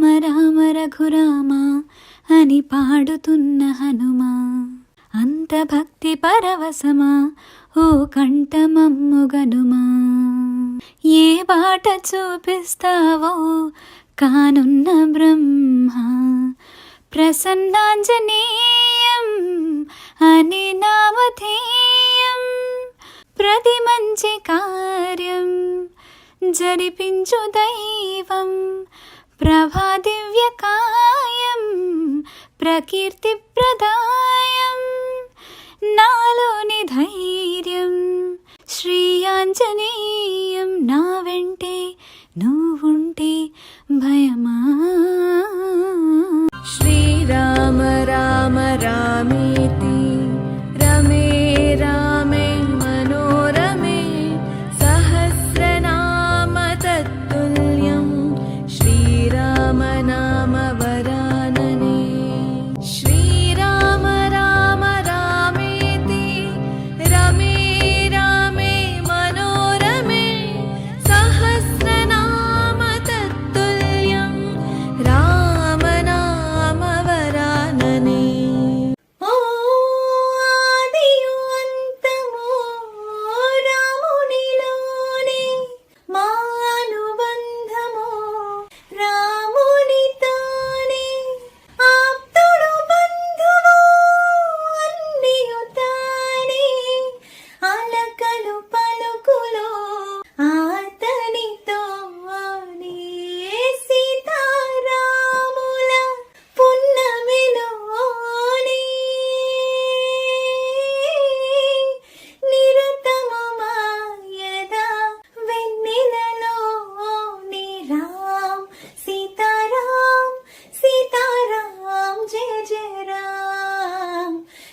రామ రామ రఘురామ అని పాడుతున్న హనుమా. అంత భక్తి పరవశమా ఓ కంఠమమ్ముగనుమా ఏ బాట చూపిస్తావో కానున్న బ్రహ్మ. ప్రసన్నాంజనేయం అని నామధేయం. ప్రతి మంచి కార్యం జరిపించు దైవం. ప్రభాదివ్యకాయం ప్రకీర్తి ప్రదాయం నాలోని ధైర్యం శ్రీయాంజనేయం నా వెంటే నువ్వుంటే భయమా?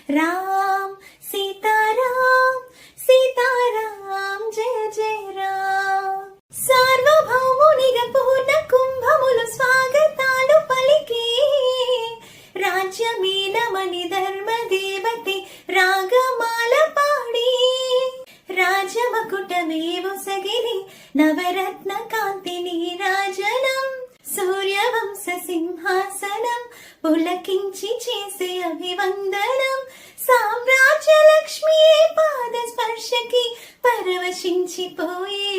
రామ్ రామ్ సీతారాం సీతారాం జయ జయ రామ్. సార్వభౌమునిగా పూర్ణ కుంభములు స్వాగతాలు పలికి రాజ్యమీనమణి ధర్మ దేవతే రాగమాల పాడి. రాజమకుటమే సగిరి నవరత్న కాంతిని రాజనం. సూర్యవంశ సింహాస పులకించి చేసే అభివందనం. సామ్రాజ్య లక్ష్మి పాద స్పర్శకి పరవశించిపోయే.